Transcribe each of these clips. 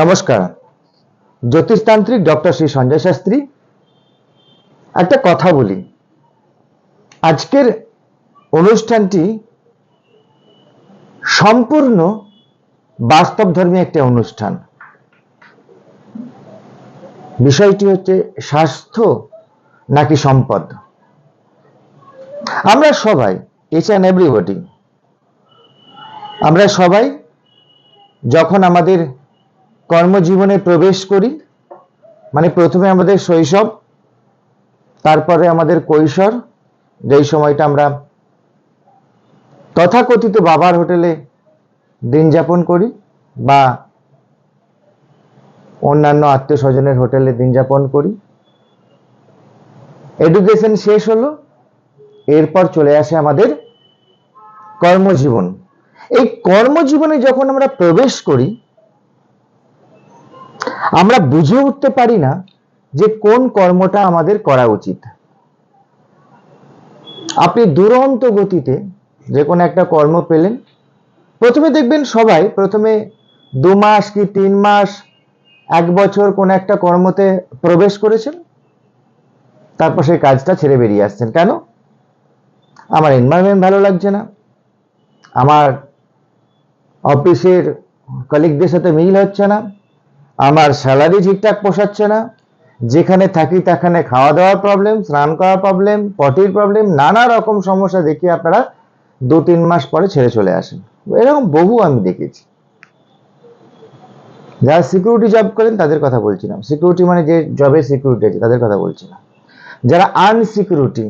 নমস্কার। জ্যোতিষতান্ত্রিক ডক্টর শ্রী সঞ্জয় শাস্ত্রী, একটা কথা বলি। আজকের অনুষ্ঠানটি সম্পূর্ণ বাস্তব বাস্তবধর্মী একটা অনুষ্ঠান। বিষয়টি হচ্ছে স্বাস্থ্য নাকি সম্পদ? আমরা সবাই ইচ অ্যান্ড এভরিবডি আমরা সবাই যখন আমাদের কর্মজীবনে প্রবেশ করি। মানে প্রথমে আমাদের শৈশব, তারপরে আমাদের কৈশোর, যেই সময়টা আমরা তথাকথিত বাবার হোটেলে দিন যাপন করি বা অন্যান্য আত্মীয় স্বজনের হোটেলে দিন যাপন করি। এডুকেশন শেষ হলো, এরপর চলে আসে আমাদের কর্মজীবন। এই কর্মজীবনে যখন আমরা প্রবেশ করি আমরা বুঝে উঠতে পারি না যে কোন কর্মটা আমাদের করা উচিত। আপনি দুরন্ত গতিতে যে কোনো একটা কর্ম পেলেন, প্রথমে দেখবেন সবাই, প্রথমে দু মাস কি তিন মাস, এক বছর কোন একটা কর্মতে প্রবেশ করেছেন, তারপর সেই কাজটা ছেড়ে বেরিয়ে আসছেন। কেন? আমার এনভায়রনমেন্ট ভালো লাগছে না। আমার অফিসের কলিগদের সাথে মিল হচ্ছে না। আমার স্যালারি ঠিকঠাক পোষাচ্ছে না, যেখানে থাকি সেখানে খাওয়া দাওয়ার প্রবলেম স্নান করার প্রবলেম পটির প্রবলেম নানা রকম সমস্যা দেখিয়ে আপনারা দু তিন মাস পরে ছেড়ে চলে আসেন। এরকম বহু আমি দেখেছি। যারা সিকিউরিটি জব করেন তাদের কথা বলছিলাম সিকিউরিটি মানে যে জবের সিকিউরিটি আছে, তাদের কথা বলছিলাম যারা আনসিকিউরিটি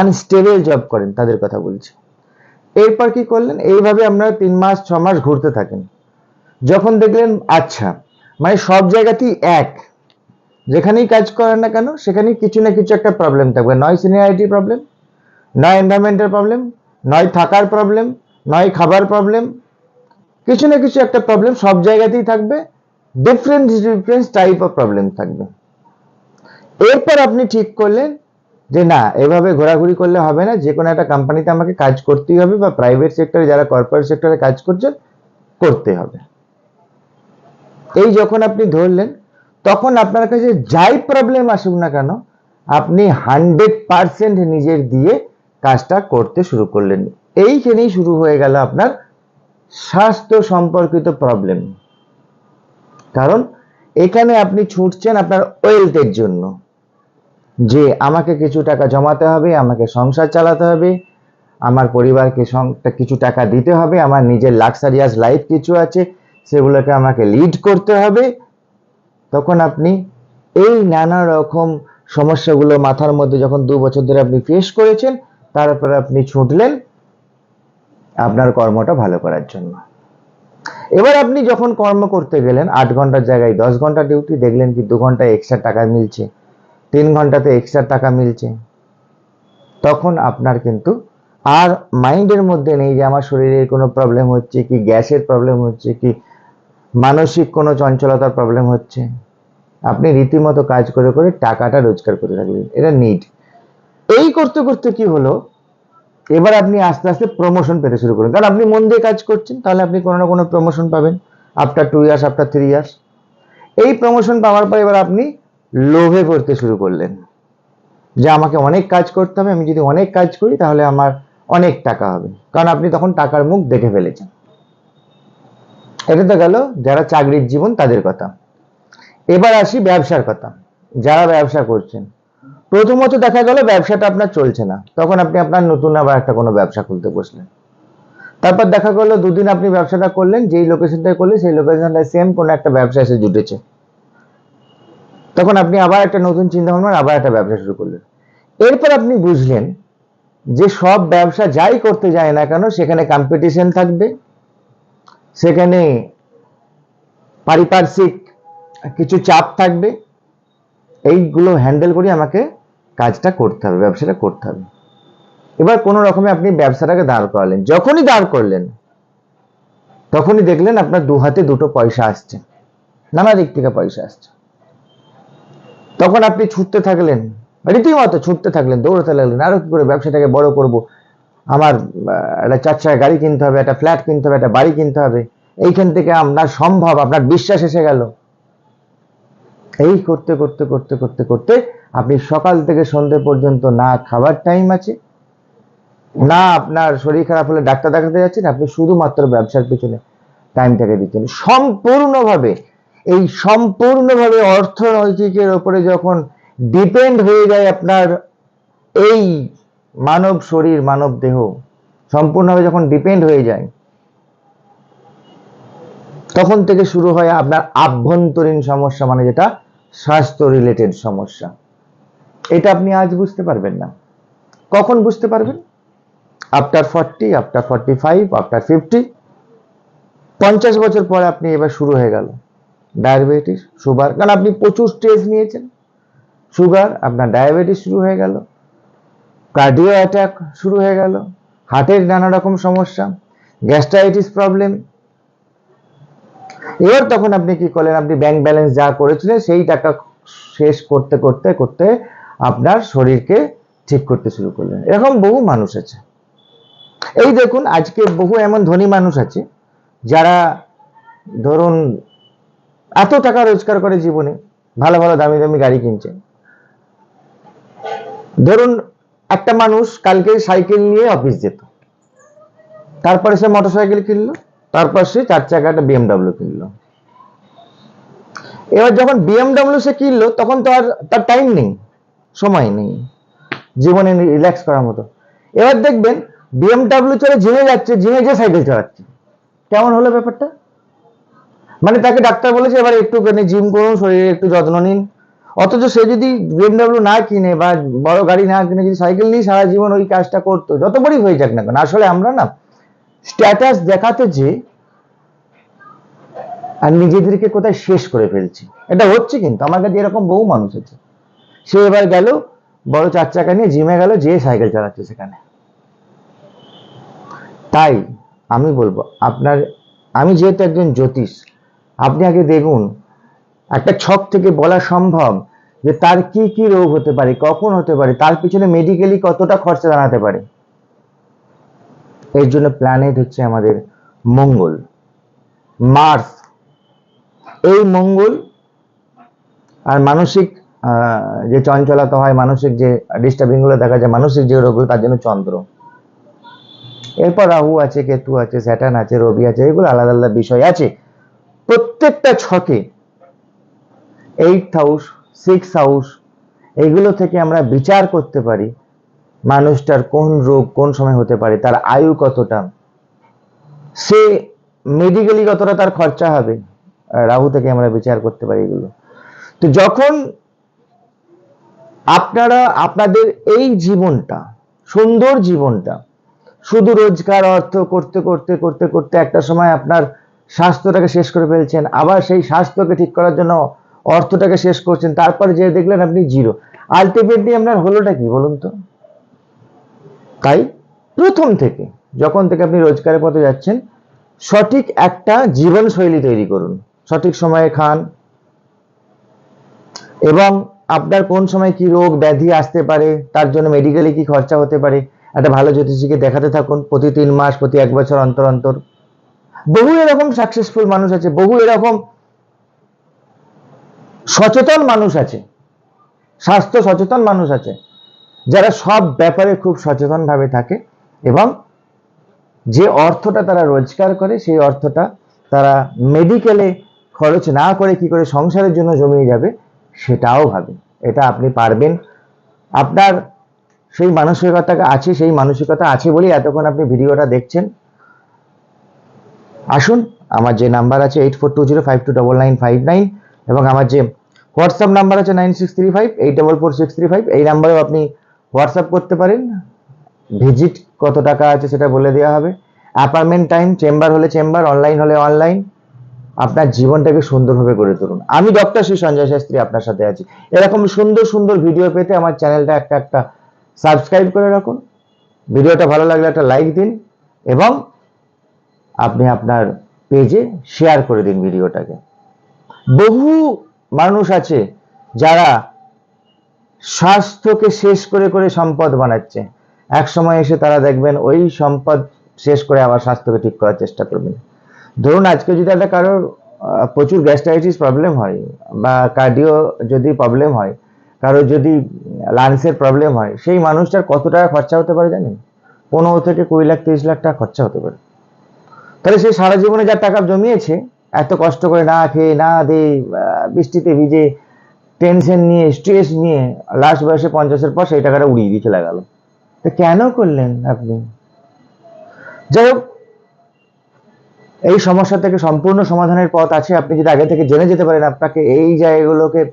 আনস্টেবল জব করেন, তাদের কথা বলছি। এরপর কি করলেন? এইভাবে আপনারা তিন মাস, ছ মাস ঘুরতে থাকেন। যখন দেখলেন আচ্ছা মানে সব জায়গাতেই এক। যেখানেই কাজ করেন না কেন, সেখানেই কিছু না কিছু একটা প্রবলেম থাকবে। নয় সিনিয়রিটি প্রবলেম নয় এনভায়রনমেন্টের প্রবলেম নয় থাকার প্রবলেম নয় খাবার প্রবলেম কিছু না কিছু একটা প্রবলেম সব জায়গাতেই থাকবে। Different different type of problem থাকবে। এরপর আপনি ঠিক করলেন যে না, এভাবে ঘোরাঘুরি করলে হবে না। যে কোনো একটা কোম্পানিতে আমাকে কাজ করতেই হবে বা প্রাইভেট সেক্টরে যারা কর্পোরেট সেক্টরে কাজ করছেন, করতে হবে। এই যখন আপনি ধরলেন, তখন আপনার কাছে যাই প্রবলেম আসুক না কেন, আপনি হান্ড্রেড পারসেন্ট নিজের দিয়ে কাজটা করতে শুরু করলেন। এইখানেই শুরু হয়ে গেল আপনার স্বাস্থ্য সম্পর্কিত প্রবলেম কারণ এখানে আপনি ছুটছেন আপনার ওয়েলথের জন্য। যে আমাকে কিছু টাকা জমাতে হবে, আমাকে সংসার চালাতে হবে, আমার পরিবারকে কিছু টাকা দিতে হবে, আমার নিজের লাক্সারিয়াস লাইফ কিছু আছে সেগুলোকে আমাকে লিড করতে হবে। তখন আপনি এই নানা রকম সমস্যাগুলো মাথার মধ্যে যখন দু বছর ধরে আপনি ফেস করেছেন তারপরে আপনি ছুটলেন আপনার কর্মটা ভালো করার জন্য। এবার আপনি যখন কর্ম করতে গেলেন, আট ঘণ্টার জায়গায় দশ ঘণ্টা ডিউটি দেখলেন কি দু ঘণ্টা এক্সট্রা টাকা মিলছে, তিন ঘন্টাতে এক্সট্রা টাকা মিলছে। তখন আপনার কিন্তু আর মাইন্ডের মধ্যে নেই যে আমার শরীরে কোনো প্রবলেম হচ্ছে কি, গ্যাসের প্রবলেম হচ্ছে কি মানসিক কোনো চঞ্চলতার প্রবলেম হচ্ছে, আপনি রীতিমতো কাজ করে করে টাকাটা রোজগার করে থাকলেন এটা নিড এই করতে করতে কি হলো? এবার আপনি আস্তে আস্তে প্রমোশন পেতে শুরু করুন কারণ আপনি মন দিয়ে কাজ করছেন, তাহলে আপনি কোনো না কোনো প্রমোশন পাবেন after two years after three years এই প্রমোশন পাওয়ার পর এবার আপনি লোভে পড়তে শুরু করলেন। যে আমাকে অনেক কাজ করতে হবে, আমি যদি অনেক কাজ করি, তাহলে আমার অনেক টাকা হবে। কারণ আপনি তখন টাকার মুখ দেখে ফেলেছেন। এটা তো গেল যারা চাকরির জীবন তাদের কথা। এবার আসি ব্যবসার কথা। যারা ব্যবসা করছেন, প্রথমত দেখা গেল ব্যবসাটা আপনার চলছে না। তখন আপনি আপনার নতুন আবার একটা কোনো ব্যবসা খুলতে বসলেন। তারপর দেখা গেলো দুদিন আপনি ব্যবসাটা করলেন, যেই লোকেশনটায় করলেন, সেই লোকেশনটায় সেম কোনো একটা ব্যবসা এসে জুটেছে। তখন আপনি আবার একটা নতুন চিন্তা ভাবনা আবার একটা ব্যবসা শুরু করলেন। এরপর আপনি বুঝলেন যে সব ব্যবসা যাই করতে যায় না কেন, সেখানে কম্পিটিশন থাকবে। সেখানে পারিপার্শ্বিক কিছু চাপ থাকবে। এইগুলো হ্যান্ডেল করে আমাকে কাজটা করতে হবে, ব্যবসাটা করতে হবে। এবার কোনো রকমে আপনি ব্যবসাটাকে দাঁড় করালেন। যখনই দাঁড় করলেন, তখনই দেখলেন আপনার দু হাতে দুটো পয়সা আসছে। নানা দিক থেকে পয়সা আসছে। তখন আপনি ছুটতে থাকলেন, রীতিমতো ছুটতে থাকলেন, দৌড়াতে লাগলেন, আরও কি করে ব্যবসাটাকে বড় করব? আমার একটা চার চাকা গাড়ি কিনতে হবে, একটা ফ্ল্যাট কিনতে হবে, একটা বাড়ি কিনতে হবে। এইখান থেকে আপনার সম্ভব, আপনার বিশ্বাস এসে গেল। এই করতে করতে করতে করতে করতে আপনি সকাল থেকে সন্ধে পর্যন্ত না খাবার টাইম আছে, না আপনার শরীর খারাপ হলে ডাক্তার দেখাতে যাচ্ছেন, আপনি শুধুমাত্র ব্যবসার পেছনে টাইমটাকে দিচ্ছেন। সম্পূর্ণভাবে, এই সম্পূর্ণভাবে অর্থনৈতিকের ওপরে যখন ডিপেন্ড হয়ে যায় আপনার, এই মানব শরীর, মানব দেহ সম্পূর্ণভাবে যখন ডিপেন্ড হয়ে যায়, তখন থেকে শুরু হয় আপনার আভ্যন্তরীণ সমস্যা মানে যেটা স্বাস্থ্য রিলেটেড সমস্যা। এটা আপনি আজ বুঝতে পারবেন না। কখন বুঝতে পারবেন? After forty after forty five after fifty পঞ্চাশ বছর পরে আপনি এবার শুরু হয়ে গেল। ডায়াবেটিস সুগার কারণ আপনি প্রচুর স্ট্রেস নিয়েছেন। সুগার আপনার ডায়াবেটিস শুরু হয়ে গেল। কার্ডিও অ্যাটাক শুরু হয়ে গেল, হার্টের নানা রকম সমস্যা গ্যাস্ট্রাইটিস প্রবলেম এবার তখন আপনি কি করলেন? আপনি ব্যাংক ব্যালেন্স যা করেছিলেন সেই টাকা শেষ করতে করতে করতে আপনার শরীরকে ঠিক করতে শুরু করলেন। এরকম বহু মানুষ আছে। এই দেখুন, আজকে বহু এমন ধনী মানুষ আছে যারা ধরুন এত টাকা রোজগার করে জীবনে, ভালো ভালো, দামি দামি গাড়ি কিনছেন। ধরুন একটা মানুষ কালকে সাইকেল নিয়ে অফিস যেত। তারপরে সে মোটরসাইকেল কিনলো, তারপর সে চার চাকা একটা বিএমডাব্লিউ কিনলো। এবার যখন বিএমডাব্লিউ সে কিনলো, তখন তো আর তার টাইম নেই, সময় নেই, জীবনে রিল্যাক্স করার মতো। এবার দেখবেন বিএমডাব্লিউ চলে জিমে যাচ্ছে জিমে যে সাইকেল চালাচ্ছে কেমন হলো ব্যাপারটা? মানে তাকে ডাক্তার বলেছে, এবার একটুখানি জিম করুন, শরীরে একটু যত্ন নিন। অথচ সে যদি বিএমডাব্লিউ না কিনে বা বড় গাড়ি না কিনে যদি সাইকেল নিয়ে সারা জীবন ওই কাজটা করতো, যত বড়ই হয়ে যাক না কেন, আসলে আমরা না স্ট্যাটাস দেখাতে যে আর নিজেদেরকে কোথায় শেষ করে ফেলছি। এটা হচ্ছে কিন্তু, আমার কাছে এরকম বহু মানুষ আছে। সে এবার গেল, বড় চার চাকা নিয়ে জিমে গেল, যে সাইকেল চালাচ্ছে সেখানে। তাই আমি বলব, আপনার, আমি যেহেতু একজন জ্যোতিষ, আপনি আগে দেখুন একটা ছক থেকে বলা সম্ভব যে তার কি কি রোগ হতে পারে, কখন হতে পারে, তার পিছনে মেডিকেলি কতটা খরচা দাঁড়াতে পারে। এর জন্য প্ল্যানেট হচ্ছে আমাদের মঙ্গল। মার্স এই মঙ্গল আর মানসিক যে চঞ্চলতা হয়, মানসিক যে ডিস্টার্বিংগুলো দেখা যায়, মানসিক যে রোগগুলো, তার জন্য চন্দ্র। এরপর রাহু আছে, কেতু আছে, স্যাটার্ন আছে, রবি আছে, এগুলো আলাদা আলাদা বিষয় আছে। প্রত্যেকটা ছকে এইট হাউস সিক্স হাউস এগুলো থেকে আমরা বিচার করতে পারি মানুষটার কোন রোগ কোন সময় হতে পারে, তার আয়ু কতটা। সে মেডিকেলি কতটা তার খরচা হবে, রাহু থেকে আমরা বিচার করতে পারি এগুলো। তো যখন আপনারা, আপনাদের এই জীবনটা, সুন্দর জীবনটা, শুধু রোজগার, অর্থ করতে করতে করতে করতে একটা সময় আপনার স্বাস্থ্যটাকে শেষ করে ফেলছেন, আবার সেই স্বাস্থ্যকে ঠিক করার জন্য অর্থটাকে শেষ করছেন, তারপরে যে দেখলেন আপনি জিরো আলটিমেটলি আপনার হলোটা কি বলুন তো? তাই প্রথম থেকে, যখন থেকে আপনি রোজগারের পথে যাচ্ছেন, সঠিক একটা জীবনশৈলী তৈরি করুন। সঠিক সময়ে খান। এবং আপনার কোন সময় কি রোগ ব্যাধি আসতে পারে, তার জন্য মেডিকেলে কি খরচা হতে পারে, একটা ভালো জ্যোতিষীকে দেখাতে থাকুন প্রতি তিন মাস, প্রতি এক বছর অন্তর অন্তর। বহু এরকম সাকসেসফুল মানুষ আছে, বহু এরকম সচেতন মানুষ আছে। স্বাস্থ্য সচেতন মানুষ আছে। যারা সব ব্যাপারে খুব সচেতন ভাবে থাকে এবং যে অর্থটা তারা রোজগার করে, সেই অর্থটা তারা মেডিকেলে খরচ না করে কি করে সংসারের জন্য জমিয়ে যাবে, সেটাও ভাবে এটা আপনি পারবেন। আপনার সেই মানসিকতা আছে, সেই মানসিকতা আছে বলেই এতক্ষণ আপনি ভিডিওটা দেখছেন। আসুন, আমার যে নাম্বার আছে eight four two zero five two double nine five nine এবং আমার যে হোয়াটসঅ্যাপ নাম্বার আছে nine six three five, eight double four six three five, এই নাম্বারেও আপনি হোয়াটসঅ্যাপ করতে পারেন। ভিজিট কত টাকা আছে সেটা বলে দেওয়া হবে। অ্যাপার্টমেন্ট টাইম, চেম্বার হলে চেম্বার, অনলাইন হলে অনলাইন। আপনার জীবনটাকে সুন্দরভাবে গড়ে তুলুন। আমি ডক্টর শ্রী সঞ্জয় শাস্ত্রী আপনার সাথে আছি। এরকম সুন্দর সুন্দর ভিডিও পেতে আমার চ্যানেলটা একটা একটা সাবস্ক্রাইব করে রাখুন। ভিডিওটা ভালো লাগলে একটা লাইক দিন এবং আপনি আপনার পেজে শেয়ার করে দিন ভিডিওটাকে। বহু মানুষ আছে যারা স্বাস্থ্যকে শেষ করে করে সম্পদ বানাচ্ছে। এক সময় এসে তারা দেখবেন ওই সম্পদ শেষ করে আবার স্বাস্থ্যকে ঠিক করার চেষ্টা করবেন। ধরুন আজকে যদি একটা কারোর প্রচুর গ্যাস্ট্রাইটিস প্রবলেম হয় বা কার্ডিও যদি প্রবলেম হয়, কারও যদি লাংসের প্রবলেম হয়, সেই মানুষটার কত টাকা খরচা হতে পারে জানেন? পনেরো থেকে কুড়ি লাখ, তিরিশ লাখ টাকা খরচা হতে পারে। তাহলে সে সারা জীবনে যা টাকা জমিয়েছে এত কষ্ট করে না খেয়ে না আহ, বৃষ্টিতে ভিজে টেনশন নিয়ে স্ট্রেস নিয়ে লাস্ট বয়সে পঞ্চাশের পর সেই টাকাটা উড়িয়ে দিয়ে চলে গেল। তো কেন করলেন আপনি? যাই হোক এই সমস্যা থেকে সম্পূর্ণ সমাধানের পথ আছে। আপনি যদি আগে থেকে জেনে যেতে পারেন আপনাকে এই জায়গাগুলোকে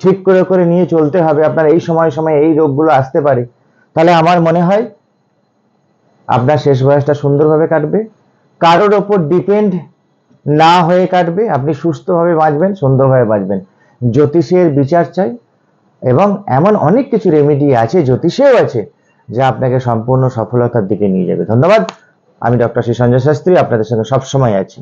ঠিক করে করে নিয়ে চলতে হবে। আপনার এই সময় সময় এই রোগগুলো আসতে পারে। তাহলে আমার মনে হয় আপনার শেষ বয়সটা সুন্দরভাবে কাটবে। কারোর ওপর ডিপেন্ড না হয়ে কাটবে, আপনি সুস্থভাবে বাঁচবেন, সুন্দরভাবে বাঁচবেন। জ্যোতিষের বিচার চাই এবং এমন অনেক কিছু রেমেডি আছে, জ্যোতিষেও আছে, যা আপনাকে সম্পূর্ণ সফলতার দিকে নিয়ে যাবে। ধন্যবাদ। আমি ডক্টর শ্রী সঞ্জয় শাস্ত্রী, আপনাদের সঙ্গে সবসময় আছি।